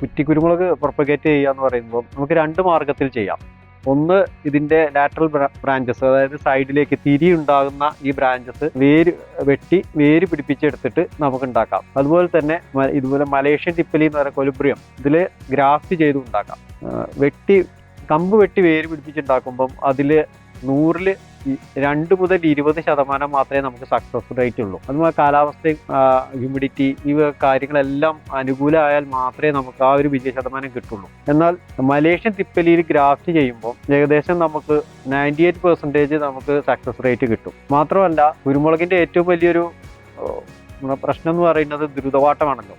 കുറ്റിക്കുരുമുളക് propagate ചെയ്യുക എന്ന് പറയുമ്പോൾ നമുക്ക് രണ്ട് മാർഗത്തിൽ ചെയ്യാം. ഒന്ന് ഇതിന്റെ ലാറ്ററൽ ബ്രാഞ്ചസ് അതായത് സൈഡിലേക്ക് തിരി ഉണ്ടാകുന്ന ഈ ബ്രാഞ്ചസ് വേര് വെട്ടി വേര് പിടിപ്പിച്ചെടുത്തിട്ട് നമുക്ക് ഉണ്ടാക്കാം അതുപോലെ തന്നെ ഇതുപോലെ മലേഷ്യൻ ടിപ്പലി എന്ന് പറയുന്ന കൊലുബ്രിയം ഇതിൽ ഗ്രാഫ്റ്റ് ചെയ്ത് ഉണ്ടാക്കാം. വെട്ടി കമ്പ് വെട്ടി വേര് പിടിപ്പിച്ചുണ്ടാക്കുമ്പം അതിൽ നൂറിൽ രണ്ട് മുതൽ ഇരുപത് ശതമാനം മാത്രമേ നമുക്ക് സക്സസ് റേറ്റ് ഉള്ളൂ അതുപോലെ കാലാവസ്ഥയും ഹ്യൂമിഡിറ്റി ഈ കാര്യങ്ങളെല്ലാം അനുകൂലമായാൽ മാത്രമേ നമുക്ക് ആ ഒരു വിജയ ശതമാനം കിട്ടുള്ളൂ. എന്നാൽ മലേഷ്യൻ തിപ്പലിയിൽ ഗ്രാഫ്റ്റ് ചെയ്യുമ്പോൾ ഏകദേശം നമുക്ക് നയന്റി എയ്റ്റ് പെർസെന്റേജ് നമുക്ക് സക്സസ് റേറ്റ് കിട്ടും. മാത്രമല്ല കുരുമുളകിന്റെ ഏറ്റവും വലിയൊരു പ്രശ്നം എന്ന് പറയുന്നത് ദ്രുതവാട്ടമാണല്ലോ.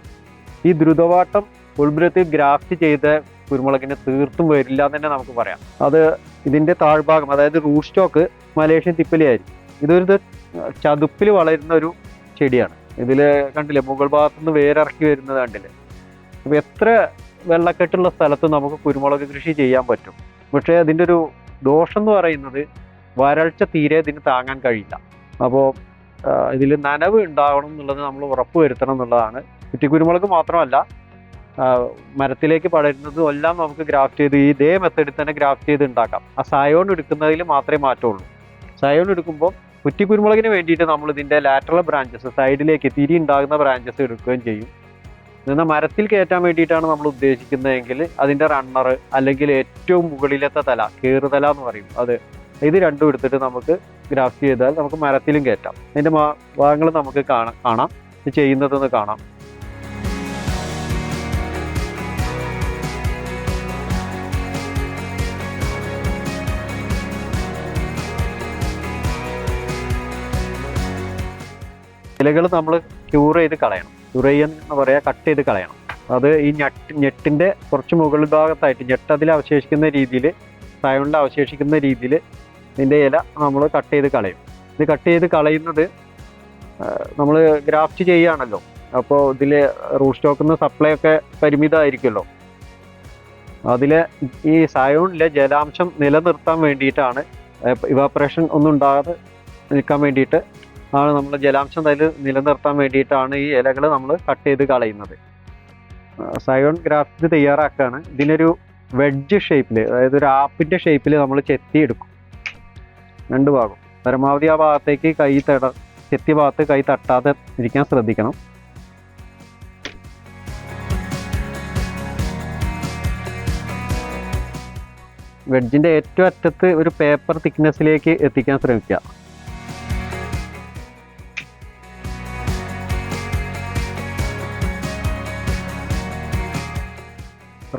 ഈ ദ്രുതവാട്ടം ഉൾബുരത്തിൽ ഗ്രാഫ്റ്റ് ചെയ്ത കുരുമുളകിന് തീർത്തും വരില്ല എന്ന് തന്നെ നമുക്ക് പറയാം. അത് ഇതിന്റെ താഴ്ഭാഗം അതായത് റൂട്ട് സ്റ്റോക്ക് മലേഷ്യൻ തിപ്പലിയായിരിക്കും. ഇതൊരു ഇത് ചതുപ്പിൽ വളരുന്ന ഒരു ചെടിയാണ്. ഇതിൽ കണ്ടില്ലേ മുകൾ ഭാഗത്തു നിന്ന് വേരിറക്കി വരുന്നത് കണ്ടില്ലേ? അപ്പം എത്ര വെള്ളക്കെട്ടുള്ള സ്ഥലത്ത് നമുക്ക് കുരുമുളക് കൃഷി ചെയ്യാൻ പറ്റും? പക്ഷേ അതിന്റെ ഒരു ദോഷം എന്ന് പറയുന്നത് വരൾച്ച തീരെ ഇതിന് താങ്ങാൻ കഴിയില്ല. അപ്പോൾ ഇതിൽ നനവ് ഉണ്ടാവണം എന്നുള്ളത് നമ്മൾ ഉറപ്പ് വരുത്തണം എന്നുള്ളതാണ് കുറ്റിക്കുരുമുളക് മാത്രമല്ല മരത്തിലേക്ക് പടരുന്നതും എല്ലാം നമുക്ക് ഗ്രാഫ്റ്റ് ചെയ്ത് ഇതേ മെത്തേഡിൽ തന്നെ ഗ്രാഫ്റ്റ് ചെയ്ത് ഉണ്ടാക്കാം. ആ സയോൺ എടുക്കുന്നതിൽ മാത്രമേ മാറ്റമുള്ളൂ. സയോൺ എടുക്കുമ്പോൾ കുറ്റിക്കുരുമുളകിന് വേണ്ടിയിട്ട് നമ്മൾ ഇതിന്റെ ലാറ്ററൽ ബ്രാഞ്ചസ് സൈഡിലേക്ക് തിരി ഉണ്ടാകുന്ന ബ്രാഞ്ചസ് എടുക്കുകയും ചെയ്യും. എന്നാൽ മരത്തിൽ കയറ്റാൻ വേണ്ടിയിട്ടാണ് നമ്മൾ ഉദ്ദേശിക്കുന്നതെങ്കിൽ അതിന്റെ റണ്ണർ അല്ലെങ്കിൽ ഏറ്റവും മുകളിലത്തെ തല കേറുതല എന്ന് പറയും. അത് ഇത് രണ്ടും എടുത്തിട്ട് നമുക്ക് ഗ്രാഫ്റ്റ് ചെയ്താൽ നമുക്ക് മരത്തിലും കയറ്റാം. അതിന്റെ ഭാഗങ്ങൾ നമുക്ക് കാണാം. കാണാം. ഇത് ചെയ്യുന്നതെന്ന് കാണാം. ഇലകൾ നമ്മൾ ക്യൂർ ചെയ്ത് കളയണം. ക്യൂർ എന്ന് പറയാ കട്ട് ചെയ്ത് കളയണം. അത് ഈ ഞെട്ട് ഞെട്ടിന്റെ കുറച്ച് മുകൾ ഭാഗത്തായിട്ട് ഞെട്ട് അതിൽ അവശേഷിക്കുന്ന രീതിയിൽ സയോണിൽ അവശേഷിക്കുന്ന രീതിയിൽ ഇതിന്റെ ഇല നമ്മൾ കട്ട് ചെയ്ത് കളയും. ഇത് കട്ട് ചെയ്ത് കളയുന്നത് നമ്മൾ ഗ്രാഫ്റ്റ് ചെയ്യുകയാണല്ലോ. അപ്പോൾ ഇതിൽ റൂട്ട് സ്റ്റോക്കിൽ നിന്ന് സപ്ലൈ ഒക്കെ പരിമിതമായിരിക്കുമല്ലോ. അതിലെ ഈ സയോണിലെ ജലാംശം നിലനിർത്താൻ വേണ്ടിയിട്ടാണ് ഇവാപ്പറേഷൻ ഒന്നും ഉണ്ടാകാതെ നിൽക്കാൻ വേണ്ടിയിട്ട് ആണ് നമ്മൾ ജലാംശം അതിൽ നിലനിർത്താൻ വേണ്ടിയിട്ടാണ് ഈ ഇലകൾ നമ്മൾ കട്ട് ചെയ്ത് കളയുന്നത്. സയോൺ ഗ്രാഫ്റ്റ് തയ്യാറാക്കുകയാണ്. ഇതിനൊരു വെഡ്ജ് ഷേപ്പിൽ അതായത് ഒരു ആപ്പിന്റെ ഷേപ്പിൽ നമ്മൾ ചെത്തിയെടുക്കും. രണ്ട് ഭാഗം പരമാവധി ആ ഭാഗത്തേക്ക് കൈ തട ചെത്തിയ ഭാഗത്ത് കൈ തട്ടാതെ ഇരിക്കാൻ ശ്രദ്ധിക്കണം. വെഡ്ജിന്റെ ഏറ്റവും അറ്റത്ത് ഒരു പേപ്പർ തിക്നെസ്സിലേക്ക് എത്തിക്കാൻ ശ്രമിക്കുക.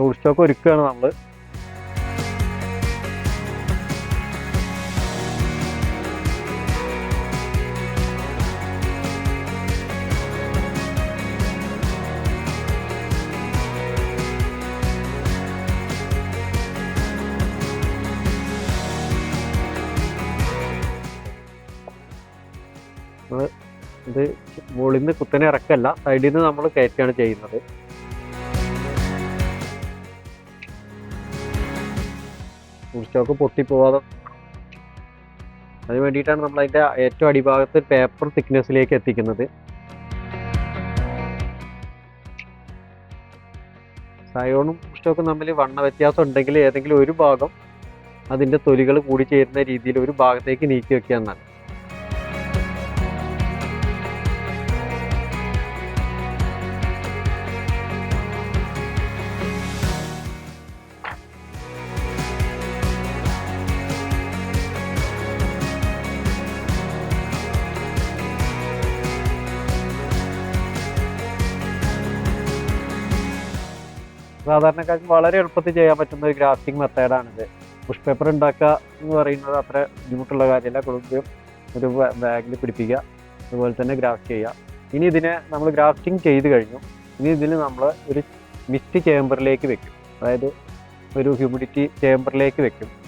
റൂട്ട് സ്റ്റോക്ക് ഒരുക്കുകയാണ് നമ്മൾ ഇത് മുകളിൽ നിന്ന് കുത്തനെ ഇറക്കല്ല സൈഡിൽ നിന്ന് നമ്മൾ കയറ്റുകയാണ് ചെയ്യുന്നത്. ഫുൾ പൊട്ടിപ്പോവാതെ. അതിന് വേണ്ടിയിട്ടാണ് നമ്മൾ അതിന്റെ ഏറ്റവും അടിഭാഗത്ത് പേപ്പർ തിക്നെസ്സിലേക്ക് എത്തിക്കുന്നത്. സയോണും സ്റ്റോക്കും തമ്മിൽ വണ്ണ വ്യത്യാസം ഉണ്ടെങ്കിൽ ഏതെങ്കിലും ഒരു ഭാഗം അതിന്റെ തൊലികൾ കൂടി ചേരുന്ന രീതിയിൽ ഒരു ഭാഗത്തേക്ക് നീക്കി വെക്കുക എന്നാണ്. സാധാരണക്കാർക്ക് വളരെ എളുപ്പത്തിൽ ചെയ്യാൻ പറ്റുന്ന ഒരു ഗ്രാഫ്റ്റിംഗ് മെത്തേഡാണിത്. പുഷ് പേപ്പർ ഉണ്ടാക്കുക എന്ന് പറയുന്നത് അത്ര ബുദ്ധിമുട്ടുള്ള കാര്യമല്ല. കൊടുക്കുകയും ഒരു ബാഗിൽ പിടിപ്പിക്കുക. അതുപോലെ തന്നെ ഗ്രാഫ്റ്റ് ചെയ്യുക. ഇനി ഇതിനെ നമ്മൾ ഗ്രാഫ്റ്റിംഗ് ചെയ്ത് കഴിഞ്ഞു. ഇനി ഇതിൽ നമ്മൾ ഒരു മിസ്റ്റ് ചേമ്പറിലേക്ക് വെക്കും. അതായത് ഒരു ഹ്യൂമിഡിറ്റി ചേമ്പറിലേക്ക് വെക്കും.